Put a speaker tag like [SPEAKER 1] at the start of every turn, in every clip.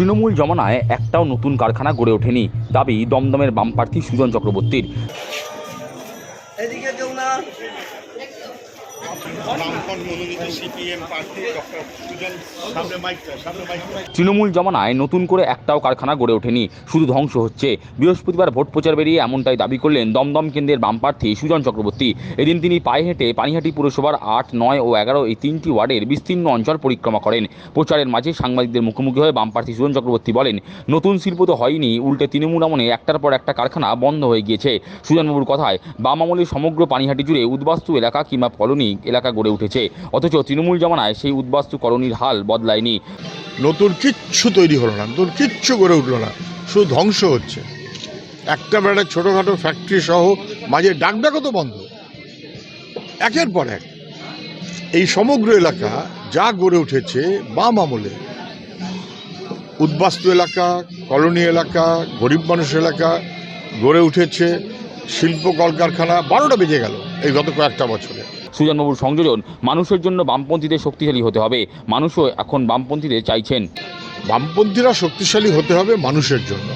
[SPEAKER 1] তৃণমূল জমানায় একটাও নতুন কারখানা গড়ে ওঠেনি দাবি দমদমের চক্রবর্তীর।
[SPEAKER 2] সিপিএম প্রার্থী সুজন মাইকটা
[SPEAKER 1] তৃণমূল জমানায় নতুন করে একটাও কারখানা গড়ে ওঠেনি, শুধু ধ্বংস হচ্ছে। বৃহস্পতিবার ভোট প্রচার বেরিয়ে এমনটাই দাবি করলেন দমদম কেন্দ্রের বামপ্রার্থী সুজন চক্রবর্তী। এদিন তিনি পায়ে হেঁটে পানিহাটি পুরসভার আট, নয় ও এগারো এই তিনটি ওয়ার্ডের বিস্তীর্ণ অঞ্চল পরিক্রমা করেন। প্রচারের মাঝে সাংবাদিকদের মুখোমুখি হয়ে বামপ্রার্থী সুজন চক্রবর্তী বলেন, নতুন শিল্প তো হয়নি, উল্টে তৃণমূল আমলে একটার পর একটা কারখানা বন্ধ হয়ে গিয়েছে। সুজনবাবুর কথায়, বাম আমলে সমগ্র পানিহাটি জুড়ে উদ্বাস্তু এলাকা কিংবা কলোনি এলাকা গড়ে উঠেছে। অথচ তৃণমূল জমানায় সেই উদ্বাস্তু হাল বদলায়নি।
[SPEAKER 2] নতুন কিচ্ছু তৈরি হলো না, নতুন কিচ্ছু গড়ে উঠল না, শুধু ধ্বংস হচ্ছে। একটা বেড়া ছোটোখাটো ফ্যাক্টরি সহ মাঝে ডাকডাকও তো বন্ধ। একের পর এক এই সমগ্র এলাকা যা গড়ে উঠেছে বাম আমলে। উদ্বাস্তু এলাকা, কলোনি এলাকা, গরিব মানুষ এলাকা গড়ে উঠেছে, শিল্প কলকারখানা বারোটা বেজে গেল এই গত কয়েকটা বছরে।
[SPEAKER 1] সুজনবাবুর সংযোজন মানুষের জন্য বামপন্থীদের শক্তিশালী হতে হবে। মানুষও এখন বামপন্থীদের চাইছেন।
[SPEAKER 2] বামপন্থীরা শক্তিশালী হতে হবে মানুষের জন্য।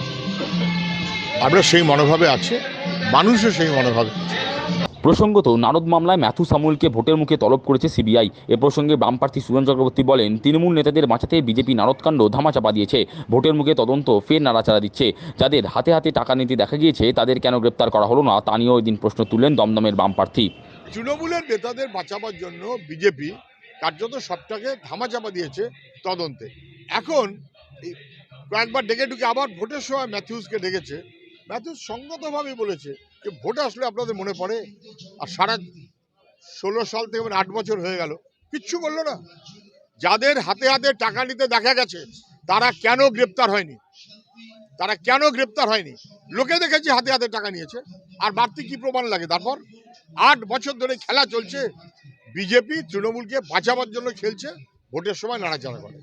[SPEAKER 2] আমরা সেই মনোভাবে আছে। মানুষও সেই মনোভাবে।
[SPEAKER 1] প্রসঙ্গত নারদ মামলায় ম্যাথু সামুয়েলকে ভোটের মুখে তলব করেছে সিবিআই। এ প্রসঙ্গে বামপ্রার্থী সুজন চক্রবর্তী বলেন তৃণমূল নেতাদের বাঁচাতে বিজেপি নারদকাণ্ড ধামাচাপা দিয়েছে। ভোটের মুখে তদন্ত ফের নাড়াচাড়া দিচ্ছে। যাদের হাতে হাতে টাকা নিতে দেখা গিয়েছে তাদের কেন গ্রেপ্তার করা হলো না? তা নিয়েও এদিন প্রশ্ন তুললেন দমদমের বামপ্রার্থী।
[SPEAKER 2] তৃণমূলের নেতাদের বাঁচাবার জন্য বিজেপি কার্যত সবটাকে ধামাচাপা দিয়েছে তদন্তে। এখন কয়েকবার ডেকে ঢুকে আবার ভোটের সময় ম্যাথিউসকে ডেকেছে। ম্যাথিউস সঙ্গতভাবে বলেছে যে ভোট আসলে আপনাদের মনে পড়ে? আর সারা ষোলো সাল থেকে মানে আট বছর হয়ে গেল, কিচ্ছু করল না। যাদের হাতে হাতে টাকা নিতে দেখা গেছে, তারা কেন গ্রেপ্তার হয়নি? তারা কেন গ্রেপ্তার হয়নি? লোকে দেখেছি হাতে হাতে টাকা নিয়েছে। আর বাড়তি কি প্রমাণ লাগে? তারপর আট বছর ধরে খেলা চলছে। বিজেপি তৃণমূলকে বাঁচাবার জন্য খেলছে। ভোটের সময় নাড়াচাড়া করে।